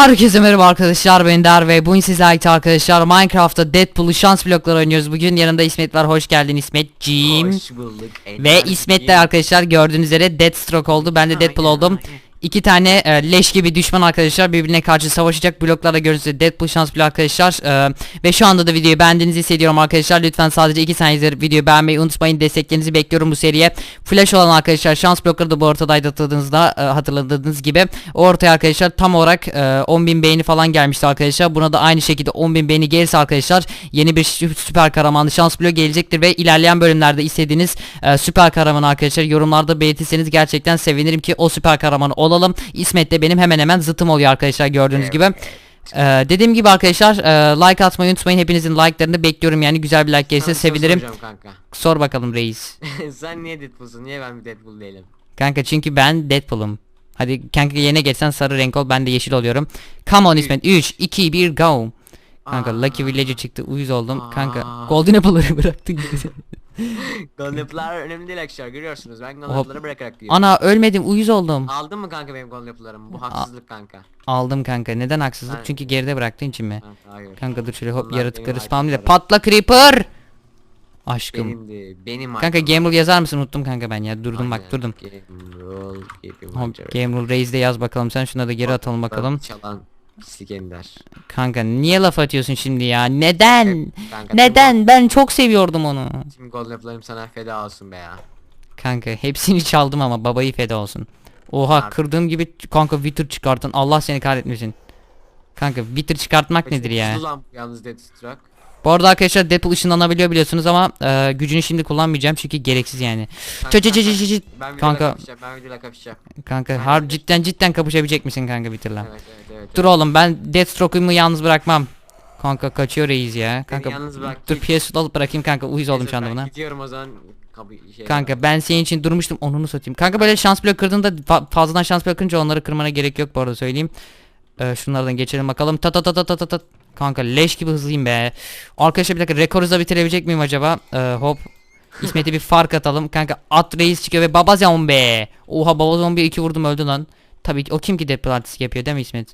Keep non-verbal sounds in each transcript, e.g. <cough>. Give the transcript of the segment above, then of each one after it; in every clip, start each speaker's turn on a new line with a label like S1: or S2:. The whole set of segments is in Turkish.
S1: Herkese merhaba arkadaşlar ben Der ve bugün sizlerle arkadaşlar Minecraft'ta Deadpool'u şans blokları oynuyoruz. Bugün yanında İsmet var. Hoş geldin İsmetciğim.
S2: Hoş bulduk.
S1: Ve İsmet de arkadaşlar gördüğünüz üzere Deathstroke oldu. Ben de Deadpool oldum. İki tane e, leş gibi düşman arkadaşlar birbirine karşı savaşacak bloklarla gördüğünüz üzere Deadpool şans bloğu arkadaşlar. E, ve şu anda da videoyu beğendiğinizi hissediyorum arkadaşlar. Lütfen sadece 2 saniye videoyu beğenmeyi unutmayın. Desteklerinizi bekliyorum bu seriye. Flash olan arkadaşlar şans blokları da bu ortadaydı hatırladığınızda e, hatırladığınız gibi. O ortaya arkadaşlar tam olarak e, 10.000 beğeni falan gelmişti arkadaşlar. Buna da aynı şekilde 10.000 beğeni gelirse arkadaşlar yeni bir sü- süper kahramanlı şans bloğu gelecektir ve ilerleyen bölümlerde istediğiniz e, süper kahraman arkadaşlar yorumlarda belirtirseniz gerçekten sevinirim ki o süper kahramanı olalım. İsmet de benim hemen hemen zıtım oluyor arkadaşlar gördüğünüz gibi. Ee, dediğim gibi arkadaşlar e, like atmayı unutmayın. Hepinizin like'larını bekliyorum yani güzel bir like gelirse
S2: Sana bir soru
S1: sevinirim.
S2: soracağım kanka.
S1: Sor bakalım reis. <laughs>
S2: Sen niye Deadpool'sun? Niye ben bir Deadpool değilim?
S1: Kanka çünkü ben Deadpool'um. Hadi kanka yerine geçsen sarı renk ol ben de yeşil oluyorum. Come on İsmet 3 2 1 go. Kanka. Lucky Villager çıktı uyuz oldum. Kanka. Golden Apple'ları <laughs> bıraktın <laughs>
S2: Apple'lar önemli değil arkadaşlar görüyorsunuz. Ben. Apple'ları bırakarak yiyorum.
S1: Ana ölmedim uyuz oldum.
S2: Aldın mı kanka benim Golden Apple'larımı? Bu haksızlık kanka.
S1: Aldım kanka. Neden haksızlık?
S2: Ben-
S1: Çünkü geride bıraktığın için mi?
S2: Hayır.
S1: Kanka dur şöyle hop
S2: Bunlar
S1: yaratıkları
S2: arkadaşlarım.
S1: Patla Creeper. Aşkım.
S2: Benimdi. Benim
S1: Kanka game rule yazar mısın? Unuttum kanka ben ya. Durdum bak
S2: Aynen,
S1: durdum.
S2: Game rule
S1: game rule raise de yaz bakalım sen şuna da geri atalım bakalım.
S2: Çalan pislik ender.
S1: Kanka niye laf atıyorsun şimdi ya? Neden?
S2: Kanka,
S1: Neden? Ben çok seviyordum onu.
S2: Tüm, Golden Apple'larım sana feda olsun be ya.
S1: Kanka hepsini çaldım ama babayı feda olsun. Oha
S2: Harbi.
S1: kırdığım gibi kanka Wither çıkartın. Allah seni kahretmesin. Kanka Wither çıkartmak nedir ya?
S2: Hızlı lan bu yalnız Deathstroke.
S1: Bu arada arkadaşlar Deadpool ışınlanabiliyor biliyorsunuz ama e, gücünü şimdi kullanmayacağım çünkü gereksiz yani. Çö çö çö çö çö çö.
S2: Ben videoyla
S1: Kanka
S2: kapışacağım. Ben videoyla kapışacağım.
S1: kanka harbi cidden cidden kapışabilecek misin kanka Wither'la?
S2: Evet evet evet.
S1: Dur oğlum ben Deathstroke'umu yalnız bırakmam. Kanka kaçıyor reis ya. Kanka
S2: yalnız bırak,
S1: dur. PS alıp bırakayım kanka uyuz oldum şu anda buna.
S2: Gidiyorum o zaman. Şey.
S1: Kanka ben senin için durmuştum onunu satayım. Kanka böyle şans blok kırdığında fa- fazladan şans blok kırınca onları kırmana gerek yok bu arada söyleyeyim. Ee, şunlardan geçelim bakalım. Ta ta ta ta ta ta ta. Kanka leş gibi hızlıyım be. Arkadaşlar bir dakika rekor hızla bitirebilecek miyim acaba? Ee, hop. İsmet'e bir fark atalım. Kanka at reis çıkıyor ve baba zombi. Oha baba zombi iki vurdum öldü lan. Tabii ki o kim ki Deadpool artisti yapıyor değil mi İsmet?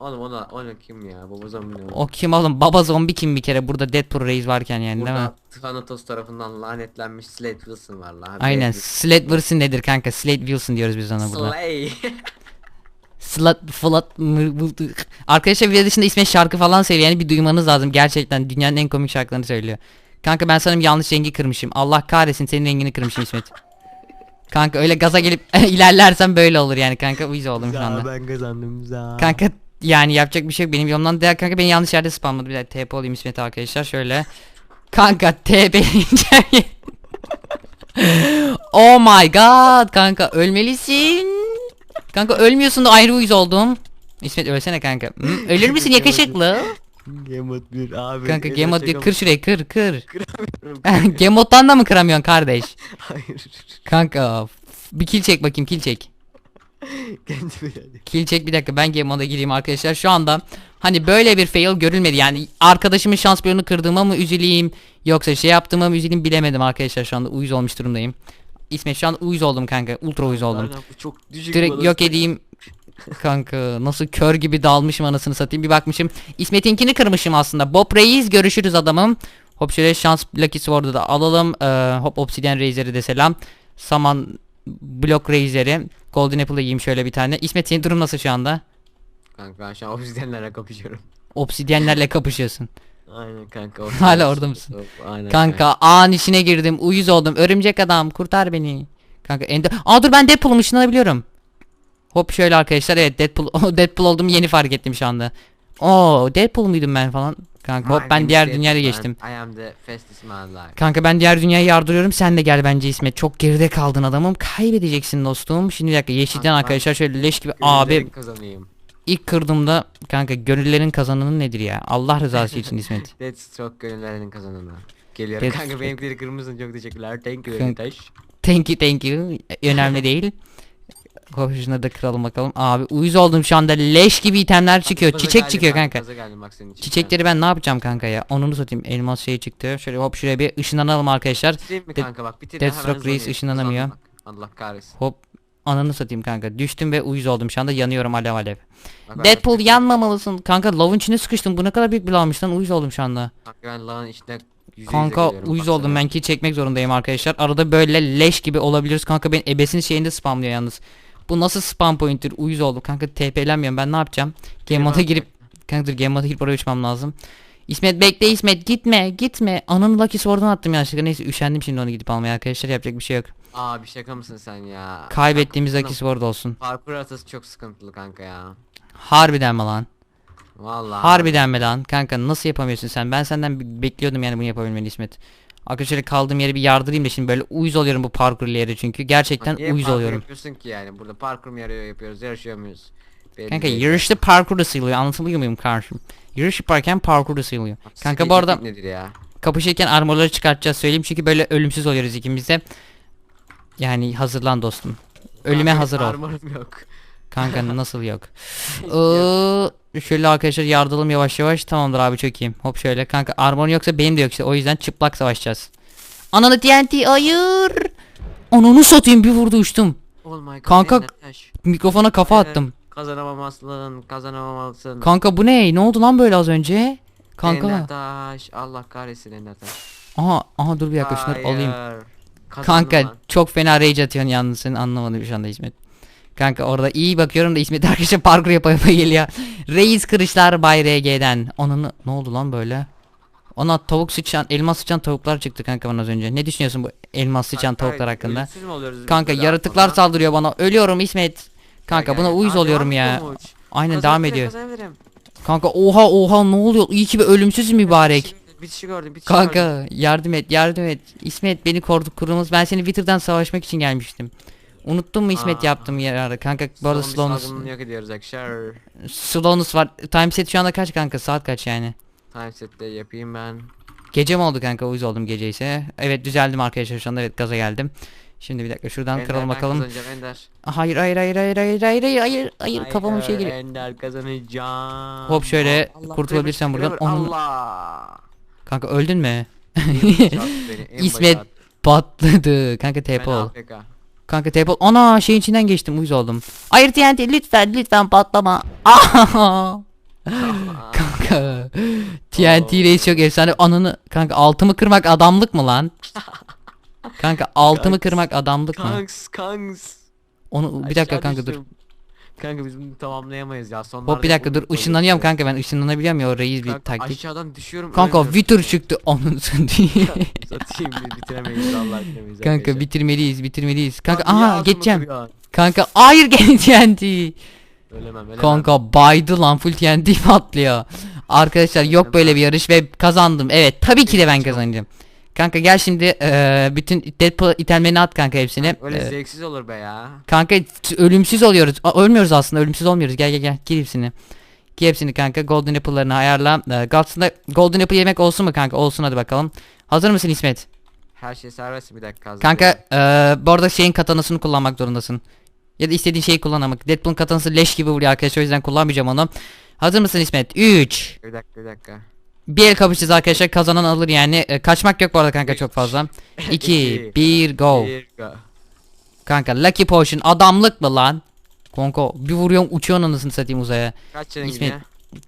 S2: Oğlum ona ona kim ya? Baba zombi ne?
S1: O kim oğlum? Baba zombi kim bir kere? Burada Deadpool reis varken yani değil mi?
S2: Burada Thanatos tarafından lanetlenmiş Slade Wilson var la.
S1: Aynen.
S2: Slade
S1: Wilson nedir kanka? Slade Wilson diyoruz biz ona burada.
S2: Slay. <laughs>
S1: Slat flat Arkadaşlar video dışında İsmet şarkı falan söylüyor yani bir duymanız lazım gerçekten dünyanın en komik şarkılarını söylüyor. Kanka ben sanırım yanlış rengi kırmışım. Allah kahretsin senin rengini kırmışım İsmet. Kanka öyle gaza gelip <laughs> ilerlersen böyle olur yani kanka uyuz oldum şu anda.
S2: ben kazandım za.
S1: Kanka yani yapacak bir şey yok benim yolumdan değer kanka beni yanlış yerde spamladı bir dakika TP olayım İsmet arkadaşlar şöyle. Kanka TP <laughs> Oh my god kanka ölmelisin. Kanka ölmüyorsun da ayrı uyuz oldum. İsmet ölsene kanka. Hı, Ölür <laughs> müsün yakışıklı?
S2: Gemot bir abi.
S1: Kanka Gemot bir kır şurayı kır kır. <laughs> <laughs>
S2: Kıramıyorum.
S1: Gemot'tan da mı kıramıyorsun kardeş?
S2: Hayır.
S1: Kanka f- bir kill çek bakayım kill çek. Kill çek bir dakika ben game moda gireyim arkadaşlar şu anda hani böyle bir fail görülmedi yani arkadaşımın şans bloğunu kırdığıma mı üzüleyim yoksa şey yaptığıma mı üzüleyim bilemedim arkadaşlar şu anda uyuz olmuş durumdayım. İsmet şu an uyuz oldum kanka ultra uyuz oldum.
S2: Aynen, Çok
S1: Direkt yok edeyim. Kanka nasıl kör gibi dalmışım anasını satayım bir bakmışım. İsmet'inkini kırmışım aslında. Bob Reis görüşürüz adamım. Hop şöyle şans Lucky Sword'u da alalım. Ee, hop Obsidian Razer'i de selam. Saman Block Razer'i. Golden Apple'ı yiyeyim şöyle bir tane. İsmet senin durum nasıl şu anda?
S2: Kanka ben şu an obsidyenlerle kapışıyorum.
S1: Obsidyenlerle kapışıyorsun.
S2: Aynen kanka. <laughs>
S1: Hala orada mısın?
S2: Aynen
S1: Kanka an işine girdim. Uyuz oldum. Örümcek adam kurtar beni. Kanka ende... Aa dur ben Deadpool'um ışınlanabiliyorum. Hop şöyle arkadaşlar evet Deadpool <laughs> Deadpool olduğumu yeni fark ettim şu anda. Oo Deadpool muydum ben falan. Kanka hop
S2: My
S1: ben diğer dünyaya geçtim.
S2: I am the fastest man alive.
S1: Kanka ben diğer dünyaya yardırıyorum. Sen de gel bence İsmet. Çok geride kaldın adamım. Kaybedeceksin dostum. Şimdi bir dakika yeşilden arkadaşlar şöyle leş gibi.
S2: Gönüllerin
S1: Abi
S2: kazanayım.
S1: İlk kırdığımda kanka gönüllerin kazananı nedir ya? Allah rızası için İsmet. <laughs>
S2: Deathstroke gönüllerinin kazananı. Geliyorum
S1: Deathstroke.
S2: kanka benimkileri kırmızı çok teşekkürler. Thank you Eritaş.
S1: Thank you thank you. Önemli <laughs> değil. Hoşuna da kıralım bakalım. Abi uyuz oldum şu anda. Leş gibi itemler çıkıyor. Çiçek
S2: geldim
S1: çıkıyor kanka.
S2: Gaza geldim bak senin için.
S1: Çiçekleri ben ne yapacağım kanka ya? Onunu satayım. Elmas şey çıktı. Şöyle hop şuraya bir ışınlanalım arkadaşlar.
S2: Bitireyim mi kanka bak bitir.
S1: Deathstroke reis ışınlanamıyor.
S2: Allah kahretsin.
S1: Hop. Ananı satayım kanka. Düştüm ve uyuz oldum. Şu anda yanıyorum alev alev.
S2: Bak,
S1: Deadpool
S2: bak.
S1: yanmamalısın. Kanka lavın içine sıkıştım. Bu ne kadar büyük bir lavmış lan. Uyuz oldum şu anda.
S2: Kanka ben lan içine
S1: Kanka
S2: yüze
S1: uyuz
S2: baksana.
S1: oldum ben ki çekmek zorundayım arkadaşlar. Arada böyle leş gibi olabiliriz. Kanka ben ebesin şeyinde spamlıyor yalnız. Bu nasıl spam pointer? Uyuz oldum. Kanka TP'lenmiyorum ben ne yapacağım? Game mode'a girip Kanka dur game mode'a girip oraya uçmam lazım. İsmet bekle İsmet gitme gitme. Ananı Lucky Sword'dan attım yanlışlıkla. Neyse üşendim şimdi onu gidip almaya arkadaşlar yapacak bir şey yok.
S2: Aa bir şaka mısın sen ya?
S1: Kaybettiğimiz
S2: Kanka,
S1: Sword olsun.
S2: Parkur atası çok sıkıntılı kanka ya.
S1: Harbiden mi lan?
S2: Vallahi.
S1: Harbiden mi lan? Kanka nasıl yapamıyorsun sen? Ben senden be- bekliyordum yani bunu yapabilmeni İsmet. Arkadaşlar kaldığım yere bir yardırayım da şimdi böyle uyuz oluyorum bu parkur yeri çünkü. Gerçekten
S2: Niye
S1: uyuz
S2: parkur
S1: oluyorum.
S2: yapıyorsun ki yani? Burada parkur mu yarıyor yapıyoruz, yarışıyor muyuz? Belli
S1: Kanka
S2: değil.
S1: yarışta parkur da sayılıyor anlatabiliyor muyum karşım? Yarış yaparken parkur da sayılıyor. Kanka bu arada
S2: nedir ya?
S1: kapışırken armorları çıkartacağız söyleyeyim çünkü böyle ölümsüz oluyoruz ikimiz de. Yani hazırlan dostum. Ölüme hazır ol.
S2: Armorum yok.
S1: Kanka nasıl yok? <laughs> Iıı, şöyle arkadaşlar yardalım yavaş yavaş. Tamamdır abi çok iyiyim. Hop şöyle kanka armor yoksa benim de yok işte. O yüzden çıplak savaşacağız. Ananı TNT hayır. Ananı satayım bir vurdu uçtum.
S2: Oh my god.
S1: Kanka,
S2: Ender.
S1: Mikrofona kafa
S2: Hayır,
S1: attım.
S2: Kazanamamazsın, kazanamamalısın.
S1: Kanka bu ne? Ne oldu lan böyle az önce?
S2: Ender
S1: Kanka.
S2: Taş. Allah kahretsin Ender Taş.
S1: Aha aha dur bir dakika şunları alayım.
S2: Hayır. Kazandım
S1: Kanka
S2: lan.
S1: çok fena rage atıyorsun yalnız senin anlamadım şu anda İsmet. Kanka orada iyi bakıyorum da İsmet arkadaşlar <laughs> parkur yapa yapa geliyor. Reis kırışlar Bay RG'den. Onun ne oldu lan böyle? Ona tavuk sıçan, elmas sıçan tavuklar çıktı kanka bana az önce. Ne düşünüyorsun bu elmas sıçan
S2: Kanka,
S1: tavuklar hakkında?
S2: ölümsüz mü oluyoruz biz
S1: Kanka
S2: böyle
S1: yaratıklar
S2: atmadan?
S1: saldırıyor bana. Ölüyorum İsmet. Kanka buna uyuz
S2: Aa,
S1: oluyorum
S2: devam
S1: ya.
S2: ediyormuş.
S1: Aynen devam
S2: Kazanabilirim,
S1: ediyor.
S2: kazanabilirim.
S1: Kanka oha oha ne oluyor? İyi ki bir ölümsüz mübarek.
S2: Bitişi gördüm, bitişi gördüm.
S1: Kanka yardım et yardım et. İsmet beni kordu kurumuz. Ben seni Twitter'dan savaşmak için gelmiştim. Unuttun mu İsmet
S2: Aa.
S1: yaptığım yararı? Kanka bu arada slowness,
S2: yok ediyoruz arkadaşlar.
S1: slowness var. Time set şu anda kaç kanka? Saat kaç yani?
S2: Time set'te yapayım ben.
S1: Gece mi oldu kanka? Uyuz oldum gece ise. Evet düzeldim arkadaşlar şu anda evet gaza geldim. Şimdi bir dakika şuradan
S2: Ender,
S1: kıralım bakalım.
S2: kazanacağım Ender.
S1: Hayır hayır hayır hayır hayır hayır hayır hayır hayır kafama bir şey geliyor.
S2: Ender kazanacağım.
S1: Hop şöyle
S2: Allah,
S1: kurtulabilirsem
S2: Kraber,
S1: buradan. Onun...
S2: Allah.
S1: Kanka öldün mü? <laughs> İsmet patladı. Kanka TP ol. Kanka TP ol. Ana şeyin içinden geçtim uyuz oldum. Hayır TNT lütfen lütfen patlama. <laughs> Kanka TNT reis çok efsane. Ananı kanka altımı kırmak adamlık mı lan? <laughs> Kanka altımı kırmak adamlık mı?
S2: Kanks kanks.
S1: Onu bir dakika kanka dur.
S2: Kanka biz bunu tamamlayamayız ya. Sonlarda
S1: Hop bir dakika dur ışınlanıyorum kanka ben ışınlanabiliyorum ya o reis bir
S2: Kanka
S1: taktik.
S2: aşağıdan düşüyorum.
S1: Kanka. Vitor çıktı <laughs> onun diye.
S2: Satayım biz bitiremeyiz Allah bitiremeyiz
S1: Kanka
S2: arkadaşlar.
S1: bitirmeliyiz bitirmeliyiz. Kanka
S2: Lan niye
S1: aha geçeceğim. Kanka hayır <laughs> gene TNT.
S2: Ölemem ölemem.
S1: Kanka baydı lan full TNT <laughs> patlıyor. Arkadaşlar yok böyle bir yarış ve kazandım. Evet tabii ki de ben kazanacağım. Kanka gel şimdi eee, bütün Deadpool itelmeni at kanka hepsini.
S2: Öyle
S1: Eee,
S2: zevksiz olur be ya.
S1: kanka t- ölümsüz oluyoruz. A, ölmüyoruz aslında ölümsüz olmuyoruz. Gel gel gel gir hepsini. Giy hepsini kanka golden apple'larını ayarla. Eee, Gods'ında golden apple yemek olsun mu kanka? Olsun hadi bakalım. Hazır mısın İsmet?
S2: Her şey serbest bir dakika. hazır
S1: Kanka eee bu arada şeyin katanasını kullanmak zorundasın. Ya da istediğin şeyi kullanamak. Deadpool'un katanası leş gibi vuruyor arkadaşlar o yüzden kullanmayacağım onu. Hazır mısın İsmet? 3
S2: Bir dakika bir dakika.
S1: Bir el kapışacağız arkadaşlar kazanan alır yani. E, kaçmak yok bu arada kanka çok fazla. 2 <laughs>
S2: iki,
S1: 1 go.
S2: Bir go.
S1: Kanka Lucky Potion adamlık mı lan? Kanka bir vuruyorum uçuyorsun anasını satayım uzaya.
S2: Kaç canın
S1: İsmet,
S2: gidiyor?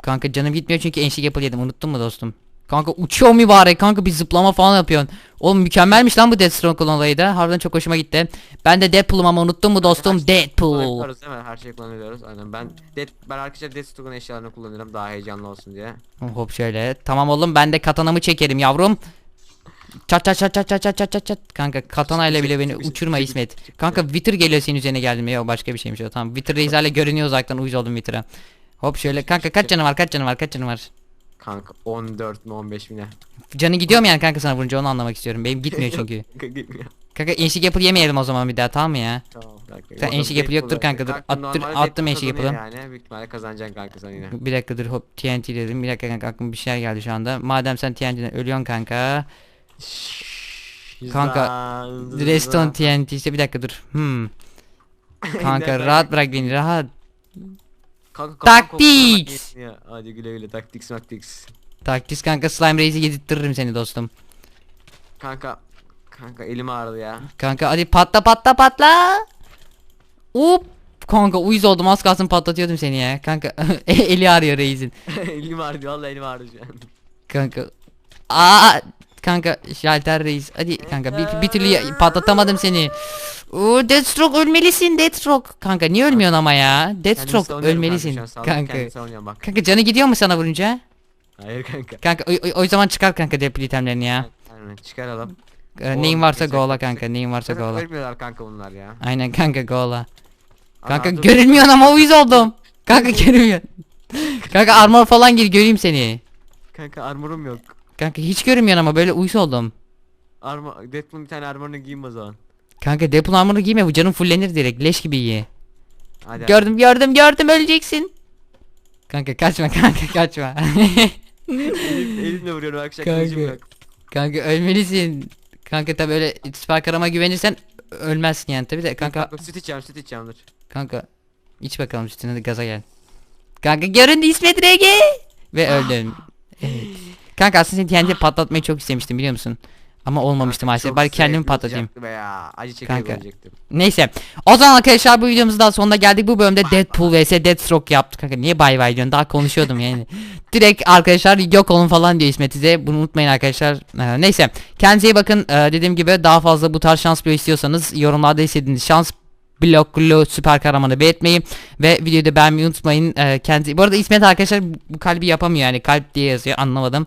S1: Kanka canım gitmiyor çünkü enşik yapıl yedim unuttun mu dostum? Kanka uçuyor mübarek kanka bir zıplama falan yapıyorsun. Oğlum mükemmelmiş lan bu Deathstroke'un olayı da. Harbiden çok hoşuma gitti. Ben de Deadpool'um ama unuttun mu dostum?
S2: Her
S1: Deadpool.
S2: Kullanıyoruz değil mi? Her şeyi kullanıyoruz. Aynen ben Dead, ben arkadaşlar Deathstroke'un eşyalarını kullanıyorum daha heyecanlı olsun diye.
S1: Hop şöyle. Tamam oğlum ben de katanamı çekerim yavrum. Çat çat çat çat çat çat çat çat çat. Kanka katana ile bile beni uçurma İsmet. Kanka Wither geliyor senin üzerine geldim ya o başka bir şeymiş o tamam. Wither reis hala görünüyor uzaktan uyuz oldum Wither'a. Hop şöyle kanka kaç canı var kaç canı var kaç canı var.
S2: Kanka 14 mi 15 mi ne?
S1: Canı gidiyor mu yani kanka sana vurunca onu anlamak istiyorum. Benim gitmiyor <laughs> çünkü.
S2: Kanka gitmiyor.
S1: Kanka enşik yapıl yemeyelim o zaman bir daha tamam mı ya?
S2: Tamam dakika.
S1: Sen enşik yapı yoktur kanka, dur. Attır- attım enşik yapını.
S2: Yani büyük ihtimalle kazanacaksın kanka sen yine.
S1: Bir dakika dur hop TNT dedim. Bir dakika kanka aklıma bir şeyler geldi şu anda. Madem sen TNT'den ölüyorsun kanka. Kanka,
S2: hızlan.
S1: TNT ise bir dakika dur. Hmm. <laughs> Kanka rahat bırak beni rahat.
S2: Kanka kafam koptu,
S1: Taktiks.
S2: bak yetmiyor. Hadi güle güle taktiks maktiks.
S1: Taktis kanka slime reis'i yedirttiririm seni dostum.
S2: Kanka kanka elim ağrıdı ya.
S1: Kanka hadi patla patla patla. Hop. Kanka uyuz oldum az kalsın patlatıyordum seni ya. Kanka <laughs> eli ağrıyor reisin. <laughs>
S2: elim ağrıyor vallahi elim ağrıyor şu an.
S1: Kanka. Aa kanka şalter reis. Hadi kanka bir, bir türlü <laughs> patlatamadım seni. Oo, Deathstroke ölmelisin Deathstroke. Kanka niye ölmüyorsun ama ya? Deathstroke
S2: savunuyorum
S1: ölmelisin.
S2: Kanka, şu an,
S1: Kanka.
S2: Kendimi savunuyorum bak.
S1: Kanka canı gidiyor mu sana vurunca?
S2: Hayır kanka.
S1: Kanka o, o, o zaman çıkar kanka depli itemlerini ya.
S2: Aynen çıkaralım.
S1: Ee, neyin varsa go'la kanka neyin varsa
S2: Zaten
S1: go'la.
S2: ölmüyorlar kanka bunlar ya.
S1: Aynen kanka go'la.
S2: Ana,
S1: Kanka
S2: dur.
S1: görünmüyorsun ama uyuz oldum. Kanka <laughs> görünmüyor. Kanka armor falan gir göreyim seni.
S2: Kanka armorum yok.
S1: Kanka hiç görünmüyorsun ama böyle uyuz oldum.
S2: Armor, Deadpool'un bir tane armorunu giyeyim o zaman.
S1: Kanka Deadpool armor'u giyme bu canın fullenir direkt leş gibi iyi.
S2: Hadi
S1: Gördüm gördüm gördüm öleceksin. Kanka kaçma <laughs> kanka kaçma.
S2: Elim, elimle vuruyorum arkadaşlar
S1: Kanka. kanka ölmelisin. Kanka tabi öyle süper karama güvenirsen ölmezsin yani tabi de kanka
S2: Kanka süt içeceğim süt içeceğim dur.
S1: kanka iç bakalım üstüne hadi gaza gel. Kanka göründü İsmet Rege ve öldüm. Kanka aslında seni TNT patlatmayı çok istemiştim biliyor musun? Ama olmamıştı maalesef.
S2: çok
S1: Bari kendimi patlatayım.
S2: olacaktı Be ya. Acı
S1: Kanka. Neyse. O zaman arkadaşlar bu videomuzun daha sonuna geldik. Bu bölümde Deadpool vs Deathstroke yaptık. Kanka niye bay bay diyorsun? Daha konuşuyordum yani. <laughs> Direkt arkadaşlar yok olun falan diyor İsmet size. Bunu unutmayın arkadaşlar. Ee, neyse. Kendinize iyi bakın. Ee, dediğim gibi daha fazla bu tarz şans bloğu istiyorsanız yorumlarda istediğiniz şans bloklu süper kahramanı belirtmeyi ve videoyu da beğenmeyi unutmayın. Ee, kendinize... Bu arada İsmet arkadaşlar bu kalbi yapamıyor yani. Kalp diye yazıyor. Anlamadım.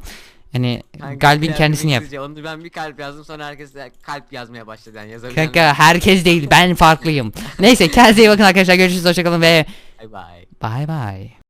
S1: Hani
S2: Kanka,
S1: kalbin kendisini yap.
S2: İngilizce. Onu ben bir kalp yazdım sonra herkes de kalp yazmaya başladı yani yazabilen.
S1: Kanka herkes değil ben farklıyım. <laughs> Neyse kendinize iyi bakın arkadaşlar görüşürüz hoşçakalın ve
S2: Bye bye.
S1: bye bye.